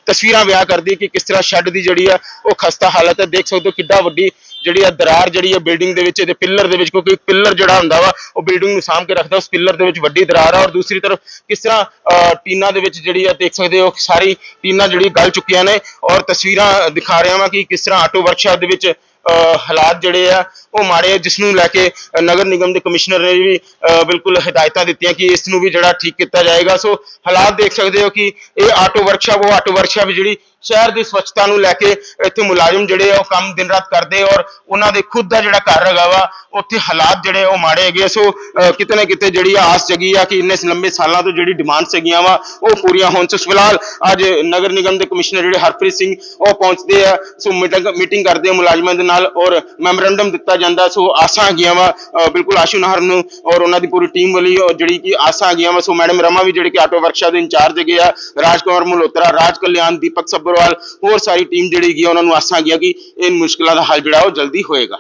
ਤਸਵੀਰਾਂ ਵਿਆਹ ਕਰਦੀ ਕਿ ਕਿਸ ਤਰ੍ਹਾਂ ਸ਼ੈੱਡ ਦੀ ਜਿਹੜੀ ਆ ਉਹ ਖਸਤਾ ਹਾਲਤ ਹੈ। ਦੇਖ ਸਕਦੇ ਹੋ ਕਿੱਡਾ ਵੱਡੀ ਜਿਹੜੀ ਆ ਦਰਾਰ ਜਿਹੜੀ ਆ ਬਿਲਡਿੰਗ ਦੇ ਵਿੱਚ ਇਹਦੇ ਪਿੱਲਰ ਦੇ ਵਿੱਚ ਕਿਉਂਕਿ ਪਿੱਲਰ ਜਿਹੜਾ ਹੁੰਦਾ ਵਾ ਉਹ ਬਿਲਡਿੰਗ ਨੂੰ ਸਾਂਭ ਕੇ ਰੱਖਦਾ ਉਸ ਪਿੱਲਰ ਦੇ ਵਿੱਚ ਵੱਡੀ ਦਰਾਰ ਆ। ਔਰ ਦੂਸਰੀ ਤਰਫ ਕਿਸ ਤਰ੍ਹਾਂ ਅਹ, ਟੀਨਾਂ ਦੇ ਵਿੱਚ ਜਿਹੜੀ ਆ ਦੇਖ ਸਕਦੇ ਹੋ ਸਾਰੀ ਟੀਨਾਂ ਜਿਹੜੀ ਗਲ ਚੁੱਕੀਆਂ ਨੇ। ਔਰ ਤਸਵੀਰਾਂ ਦਿਖਾ ਰਿਹਾ ਵਾਂ ਕਿ ਕਿਸ ਤਰ੍ਹਾਂ ਆਟੋ ਵਰਕਸ਼ਾਪ ਦੇ ਵਿੱਚ ਅਹ, ਹਾਲਾਤ ਜਿਹੜੇ ਆ ਉਹ ਮਾੜੇ ਆ ਜਿਸ ਨੂੰ ਲੈ ਕੇ ਨਗਰ ਨਿਗਮ ਦੇ ਕਮਿਸ਼ਨਰ ਨੇ ਵੀ ਅਹ, ਬਿਲਕੁਲ ਹਦਾਇਤਾਂ ਦਿੱਤੀਆਂ ਕਿ ਇਸ ਨੂੰ ਵੀ ਜਿਹੜਾ ਠੀਕ ਕੀਤਾ ਜਾਏਗਾ। ਸੋ ਹਾਲਾਤ ਦੇਖ ਸਕਦੇ ਹੋ ਕਿ ਇਹ ਆਟੋ ਵਰਕਸ਼ਾਪ ਉਹ ਆਟੋ ਵਰਕਸ਼ਾਪ ਜਿਹੜੀ ਸ਼ਹਿਰ ਦੀ ਸਵੱਛਤਾ ਨੂੰ ਲੈ ਕੇ ਇੱਥੇ ਮੁਲਾਜ਼ਮ ਜਿਹੜੇ ਆ ਉਹ ਕੰਮ ਦਿਨ ਰਾਤ ਕਰਦੇ ਔਰ ਉਹਨਾਂ ਦੇ ਖੁਦ ਦਾ ਜਿਹੜਾ ਘਰ ਹੈਗਾ ਵਾ ਉੱਥੇ ਹਾਲਾਤ ਜਿਹੜੇ ਉਹ ਮਾੜੇ ਹੈਗੇ ਆ। ਸੋ ਕਿਤੇ ਨਾ ਕਿਤੇ ਜਿਹੜੀ ਆਸ ਜਗੀ ਆ ਕਿ ਇੰਨੇ ਲੰਬੇ ਸਾਲਾਂ ਤੋਂ ਜਿਹੜੀ ਡਿਮਾਂਡ ਸੀਗੀਆਂ ਵਾ ਉਹ ਪੂਰੀਆਂ ਹੋਣ। ਸੋ ਫਿਲਹਾਲ ਅੱਜ ਨਗਰ ਨਿਗਮ ਦੇ ਕਮਿਸ਼ਨਰ ਜਿਹੜੇ ਹਰਪ੍ਰੀਤ ਸਿੰਘ ਉਹ ਪਹੁੰਚਦੇ ਆ। ਸੋ ਮੀਟਿੰਗ ਮੀਟਿੰਗ ਕਰਦੇ ਆ ਮੁਲਾਜ਼ਮਾਂ ਦੇ ਨਾਲ ਔਰ ਮੈਮੋਰੈਂਡਮ ਦਿੱਤਾ ਜਾਂਦਾ, ਸੋ ਆਸਾਂ ਹੈਗੀਆਂ ਵਾ ਬਿਲਕੁਲ ਆਸ਼ੂ ਨਾਹਰ ਨੂੰ ਔਰ ਉਹਨਾਂ ਦੀ ਪੂਰੀ ਟੀਮ ਵਾਲੀ ਔਰ ਜਿਹੜੀ ਕਿ ਆਸਾਂ ਹੈਗੀਆਂ ਵਾ, ਸੋ ਮੈਡਮ ਰਮਾ ਵੀ ਜਿਹੜੇ ਕਿ ਆਟੋ ਵਰਕਸ਼ਾਪ ਦੇ ਇੰਚਾਰਜ ਹੈਗੇ ਆ, ਰਾਜਕੁਮਾਰ ਮਲਹੋਤਰਾ, ਰਾਜ ਕਲਿਆਣ, ਦੀਪਕ ਸੱਭਰਵਾਲ, ਹੋਰ ਸਾਰੀ ਟੀਮ ਜਿਹੜੀ ਹੈਗੀ ਆ, ਉਹਨਾਂ ਨੂੰ ਆਸਾਂ ਹੈਗੀਆਂ ਕਿ ਇਹ ਮੁਸ਼ਕਲਾਂ ਦਾ ਹੱਲ ਜਿਹੜਾ ਉਹ ਜਲਦੀ ਹੋਏਗਾ।